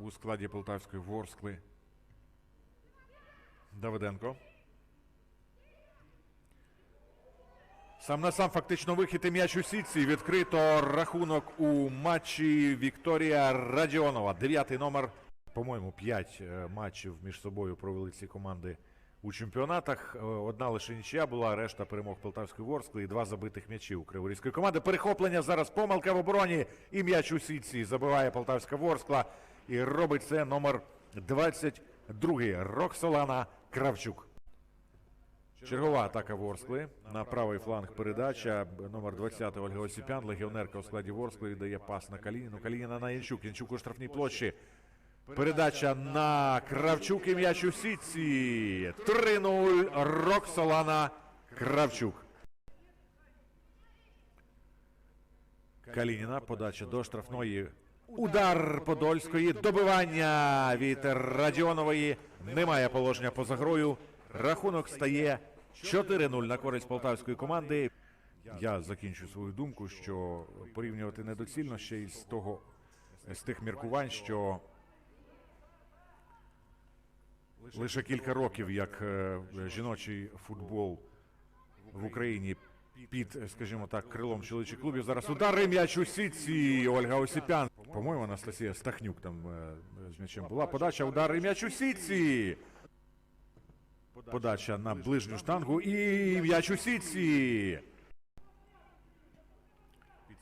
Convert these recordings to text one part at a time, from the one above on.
у складі Полтавської Ворскли. Давиденко. Сам на сам фактично вихід і м'яч у сітці. Відкрито рахунок у матчі Вікторія Радіонова. Дев'ятий номер. По-моєму, п'ять е, матчів між собою провели ці команди у чемпіонатах. Е, Одна лише нічия була, решта перемог Полтавської Ворскли і два забитих м'ячі у Криворізької команди. Перехоплення зараз помилка в обороні. І м'яч у сітці забиває Полтавська Ворскла. І робить це номер 22 Роксолана Кравчук. Чергова атака Ворскли. На правий фланг передача. Номер 20 Ольга Осіпян. Легіонерка у складі Ворскли дає пас на Калініну. Калініна на Янчук. Янчук у штрафній площі. Передача на Кравчук і м'яч у сітці. 3-0. Роксолана Кравчук. Калініна. Подача до штрафної. Удар Подольської. Добивання від Радіонової. Немає положення поза грою. Рахунок стає 4-0 на користь полтавської команди. Я закінчу свою думку, що порівнювати недоцільно ще й з того з тих міркувань, що лише кілька років, як е, жіночий футбол в Україні під, скажімо так, крилом чоловічих клубів. Зараз удари м'яч у сітці. Ольга Осіпян. По-моєму, Анастасія Стахнюк там е, з м'ячем була. Подача, удар і м'яч у сітці. Подача на ближню штангу і м'яч у сітці.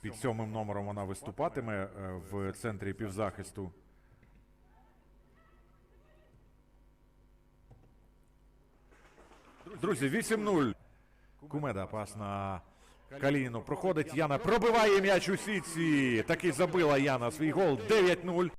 Під сьомим номером вона виступатиме е, в центрі півзахисту. Друзі, 8-0. Кумеда пас на Каліну. проходить. Яна пробиває м'яч у сітці. Таки забила Яна свій гол. 9-0.